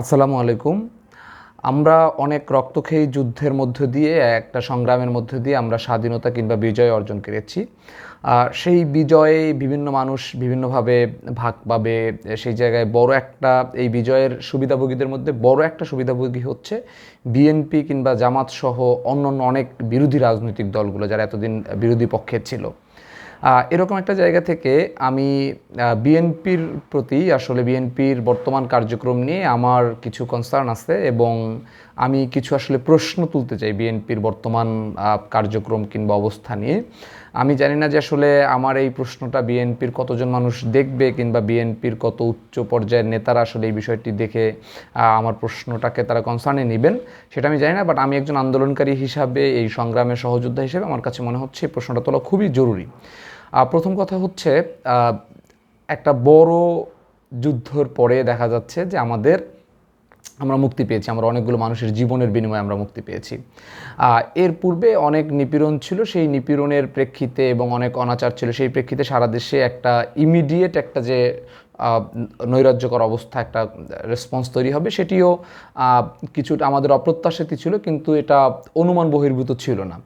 আসসালামু আলাইকুম। আমরা অনেক রক্তক্ষয়ী যুদ্ধের মধ্য দিয়ে, একটা সংগ্রামের মধ্য দিয়ে আমরা স্বাধীনতা কিংবা বিজয় অর্জন করেছি। আর সেই বিজয়ে বিভিন্ন মানুষ বিভিন্নভাবে ভাগ পাবে। সেই জায়গায় বড় একটা, এই বিজয়ের সুবিধাভোগীদের মধ্যে বড় একটা সুবিধাভোগী হচ্ছে বিএনপি কিংবা জামাত সহ অন্যান্য অনেক বিরোধী রাজনৈতিক দলগুলো যারা এতদিন বিরোধী পক্ষে ছিল। এরকম একটা জায়গা থেকে আমি বিএনপির প্রতি আসলে বিএনপির বর্তমান কার্যক্রম নিয়ে আমার কিছু কনসার্ন আছে এবং আমি কিছু আসলে প্রশ্ন তুলতে চাই বিএনপির বর্তমান কার্যক্রম কিংবা অবস্থা নিয়ে। আমি জানি না যে আসলে আমার এই প্রশ্নটা বিএনপির কতজন মানুষ দেখবে কিংবা বিএনপির কত উচ্চ পর্যায়ের নেতারা আসলে এই বিষয়টি দেখে আমার প্রশ্নটাকে তারা কনসার্নে নেবেন, সেটা আমি জানি না বাট আমি একজন আন্দোলনকারী হিসাবে, এই সংগ্রামের সহযোদ্ধা হিসেবে আমার কাছে মনে হচ্ছে এই প্রশ্নটা তোলা খুবই জরুরি। প্রথম কথা হচ্ছে একটা বড় যুদ্ধর পরে দেখা যাচ্ছে যে আমাদের, আমরা মুক্তি পেয়েছি, আমরা অনেকগুলো মানুষের জীবনের বিনিময়ে আমরা মুক্তি পেয়েছি। এর পূর্বে অনেক নিপীড়ন ছিল, সেই নিপীড়নের প্রেক্ষিতে এবং অনেক অনাচার ছিল, সেই প্রেক্ষিতে সারা দেশে একটা ইমিডিয়েট একটা যে নৈরাজ্যকর অবস্থা, একটা রেসপন্স তৈরি হবে, সেটিও কিছুটা আমাদের অপ্রত্যাশিত ছিল, কিন্তু এটা অনুমান বহির্ভূত ছিল না।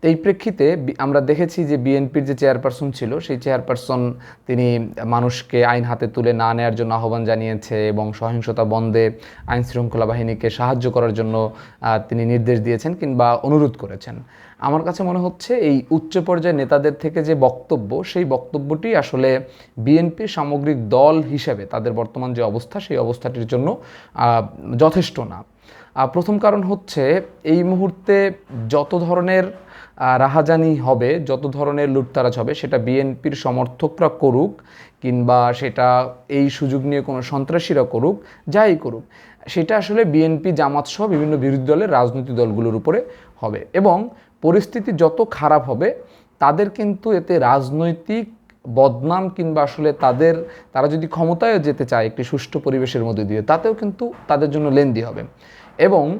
তো এই প্রেক্ষিতে আমরা দেখেছি যে বিএনপির যে চেয়ারপারসন ছিল, সেই চেয়ারপারসন তিনি মানুষকে আইন হাতে তুলে না নেওয়ার জন্য আহ্বান জানিয়েছে এবং সহিংসতা বন্ধে আইন শৃঙ্খলা বাহিনীকে সাহায্য করার জন্য তিনি নির্দেশ দিয়েছেন কিংবা অনুরোধ করেছেন। আমার কাছে মনে হচ্ছে এই উচ্চ পর্যায়ের নেতাদের থেকে যে বক্তব্য, সেই বক্তব্যটি আসলে বিএনপির সামগ্রিক দল হিসেবে তাদের বর্তমান যে অবস্থা, সেই অবস্থাটির জন্য যথেষ্ট না। প্রথম কারণ হচ্ছে এই মুহূর্তে যত ধরনের রাহাজানি হবে, যত ধরনের লুটতারাজ হবে, সেটা বিএনপির সমর্থকরা করুক কিংবা সেটা এই সুযোগ নিয়ে কোনো সন্ত্রাসীরা করুক, যাই করুক, সেটা আসলে বিএনপি, জামাত সহ বিভিন্ন বিরোধী দলের রাজনৈতিক দলগুলোর উপরে হবে। এবং পরিস্থিতি যত খারাপ হবে, তাদের কিন্তু এতে রাজনৈতিক বদনাম কিংবা আসলে তাদের, তারা যদি ক্ষমতায় যেতে চায় একটি সুষ্ঠু পরিবেশের মধ্যে দিয়ে, তাতেও কিন্তু তাদের জন্য লেন্দি হবে। এবং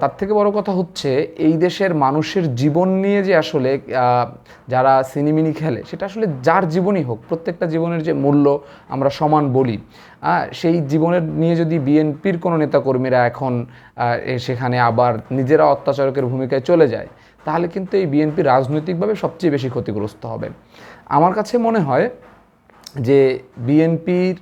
তার থেকে বড় কথা হচ্ছে এই দেশের মানুষের জীবন নিয়ে যে আসলে যারা সিনেমিনি খেলে, সেটা আসলে যার জীবনই হোক, প্রত্যেকটা জীবনের যে মূল্য আমরা সমান বলি। সেই জীবনের নিয়ে যদি বিএনপির কোনো নেতাকর্মীরা এখন সেখানে আবার নিজেরা অত্যাচারকের ভূমিকায় চলে যায়, তাহলে কিন্তু এই বিএনপি রাজনৈতিকভাবে সবচেয়ে বেশি ক্ষতিগ্রস্ত হবে। আমার কাছে মনে হয় যে বিএনপির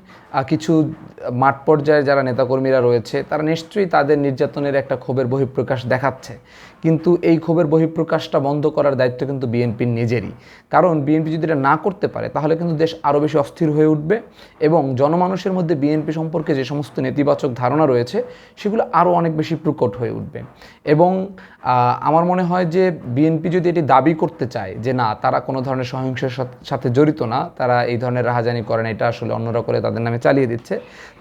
কিছু মাঠ পর্যায়ে যারা নেতাকর্মীরা রয়েছে, তারা নিশ্চয়ই তাদের নির্যাতনের একটা ক্ষোভের বহিঃপ্রকাশ দেখাচ্ছে। কিন্তু এই ক্ষোভের বহিঃপ্রকাশটা বন্ধ করার দায়িত্ব কিন্তু বিএনপির নিজেরই। কারণ বিএনপি যদি এটা না করতে পারে, তাহলে কিন্তু দেশ আরও বেশি অস্থির হয়ে উঠবে এবং জনমানুষের মধ্যে বিএনপি সম্পর্কে যে সমস্ত নেতিবাচক ধারণা রয়েছে, সেগুলো আরও অনেক বেশি প্রকট হয়ে উঠবে। এবং আমার মনে হয় যে বিএনপি যদি এটি দাবি করতে চায় যে না, তারা কোনো ধরনের সহিংসের সাথ- সাথে জড়িত না, তারা এই ধরনের রাহাজানি করেন এটা আসলে অন্যরা করে তাদের নামে চালিয়ে দিচ্ছে।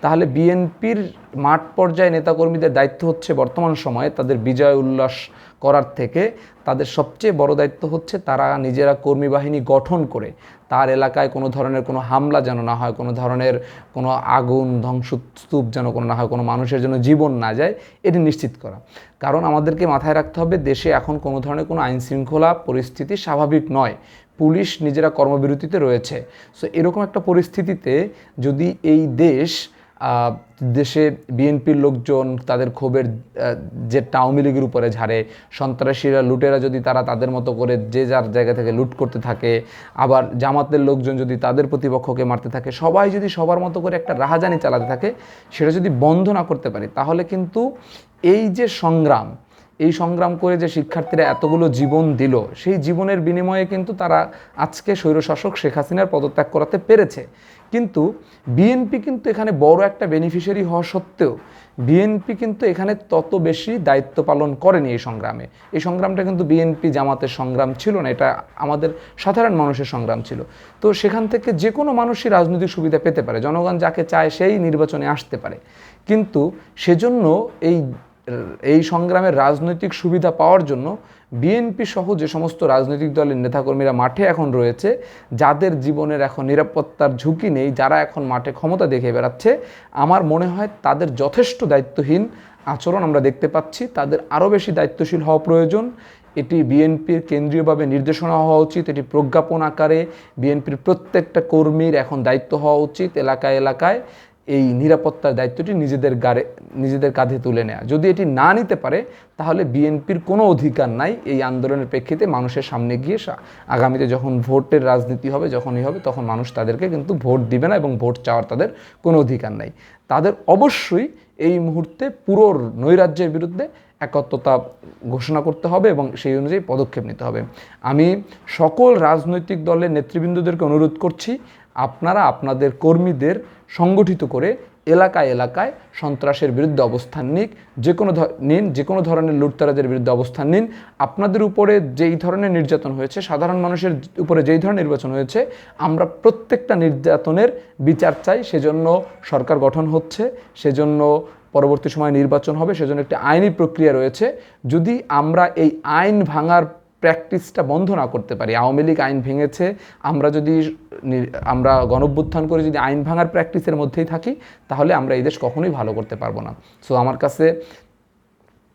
তাহলে বিএনপির মাঠ পর্যায়ে নেতাকর্মীদের দায়িত্ব হচ্ছে বর্তমান সময়ে তাদের বিজয় উল্লাস করার থেকে তাদের সবচেয়ে বড় দায়িত্ব হচ্ছে তারা নিজেরা কর্মী বাহিনী গঠন করে তার এলাকায় কোনো ধরনের কোনো হামলা যেন না হয়, কোনো ধরনের কোনো আগুন, ধ্বংসস্তূপ যেন কোনো না হয়, কোনো মানুষের জন্য জীবন না যায়, এটি নিশ্চিত করা। কারণ আমাদেরকে মাথায় রাখতে হবে, দেশে এখন কোনো ধরনের কোনো আইন শৃঙ্খলা পরিস্থিতি স্বাভাবিক নয়। পুলিশ নিজেরা কর্মবিরতিতে রয়েছে। সো এরকম একটা পরিস্থিতিতে যদি এই দেশ দেশে বিএনপির লোকজন তাদের ক্ষোভের যে আওয়ামী লীগের উপরে ঝাড়ে, সন্ত্রাসীরা, লুটেরা যদি তারা তাদের মতো করে যে যার জায়গা থেকে লুট করতে থাকে, আবার জামাতের লোকজন যদি তাদের প্রতিপক্ষকে মারতে থাকে, সবাই যদি সবার মতো করে একটা রাহাজানি চালাতে থাকে, সেটা যদি বন্ধ না করতে পারে, তাহলে কিন্তু এই যে সংগ্রাম এই সংগ্রাম করে যে শিক্ষার্থীরা এতগুলো জীবন দিল, সেই জীবনের বিনিময়ে কিন্তু তারা আজকে স্বৈরশাসক শেখ হাসিনার পদত্যাগ করাতে পেরেছে। কিন্তু বিএনপি কিন্তু এখানে বড় একটা বেনিফিশিয়ারি হওয়া সত্ত্বেও বিএনপি কিন্তু এখানে তত বেশি দায়িত্ব পালন করেনি এই সংগ্রামে। এই সংগ্রামটা কিন্তু বিএনপি জামাতের সংগ্রাম ছিল না, এটা আমাদের সাধারণ মানুষের সংগ্রাম ছিল। তো সেখান থেকে যে কোনো মানুষই রাজনৈতিক সুবিধা পেতে পারে, জনগণ যাকে চায় সেই নির্বাচনে আসতে পারে। কিন্তু সেজন্য এই এই সংগ্রামের রাজনৈতিক সুবিধা পাওয়ার জন্য বিএনপি সহ যে সমস্ত রাজনৈতিক দলের নেতাকর্মীরা মাঠে এখন রয়েছে, যাদের জীবনের এখন নিরাপত্তার ঝুঁকি নেই, যারা এখন মাঠে ক্ষমতা দেখে বেড়াচ্ছে, আমার মনে হয় তাদের যথেষ্ট দায়িত্বহীন আচরণ আমরা দেখতে পাচ্ছি। তাদের আরও বেশি দায়িত্বশীল হওয়া প্রয়োজন। এটি বিএনপির কেন্দ্রীয়ভাবে নির্দেশনা হওয়া উচিত, এটি প্রজ্ঞাপন আকারে বিএনপির প্রত্যেকটা কর্মীর এখন দায়িত্ব হওয়া উচিত এলাকায় এলাকায়। এই নিরাপত্তার দায়িত্বটি নিজেদের গাড়ে, নিজেদের কাঁধে তুলে নেয়া। যদি এটি না নিতে পারে, তাহলে বিএনপির কোনো অধিকার নাই এই আন্দোলনের প্রেক্ষিতে মানুষের সামনে গিয়ে আগামীতে যখন ভোটের রাজনীতি হবে, যখনই হবে, তখন মানুষ তাদেরকে কিন্তু ভোট দিবে না এবং ভোট চাওয়ার তাদের কোনো অধিকার নাই। তাদের অবশ্যই এই মুহূর্তে পুরো নৈরাজ্যের বিরুদ্ধে একত্রতা ঘোষণা করতে হবে এবং সেই অনুযায়ী পদক্ষেপ নিতে হবে। আমি সকল রাজনৈতিক দলের নেতৃবৃন্দদেরকে অনুরোধ করছি আপনারা আপনাদের কর্মীদের সংগঠিত করে এলাকায় এলাকায় সন্ত্রাসের বিরুদ্ধে অবস্থান নিক, যে কোনো নিন, যে কোনো ধরনের লুটতারাজের বিরুদ্ধে অবস্থান নিন। আপনাদের উপরে যেই ধরনের নির্যাতন হয়েছে, সাধারণ মানুষের উপরে যেই ধরনের নির্বাচন হয়েছে, আমরা প্রত্যেকটা নির্যাতনের বিচার চাই। সেজন্য সরকার গঠন হচ্ছে, সেজন্য পরবর্তী সময় নির্বাচন হবে, সেজন্য একটি আইনি প্রক্রিয়া রয়েছে। যদি আমরা এই আইন ভাঙার প্র্যাকটিসটা বন্ধ না করতে পারি। আওয়ামী লীগ আইন ভেঙেছে, আমরা যদি আমরা গণভ্যুত্থান করে যদি আইন ভাঙার প্র্যাকটিসের মধ্যেই থাকি, তাহলে আমরা এই দেশ কখনোই ভালো করতে পারব না। সো আমার কাছে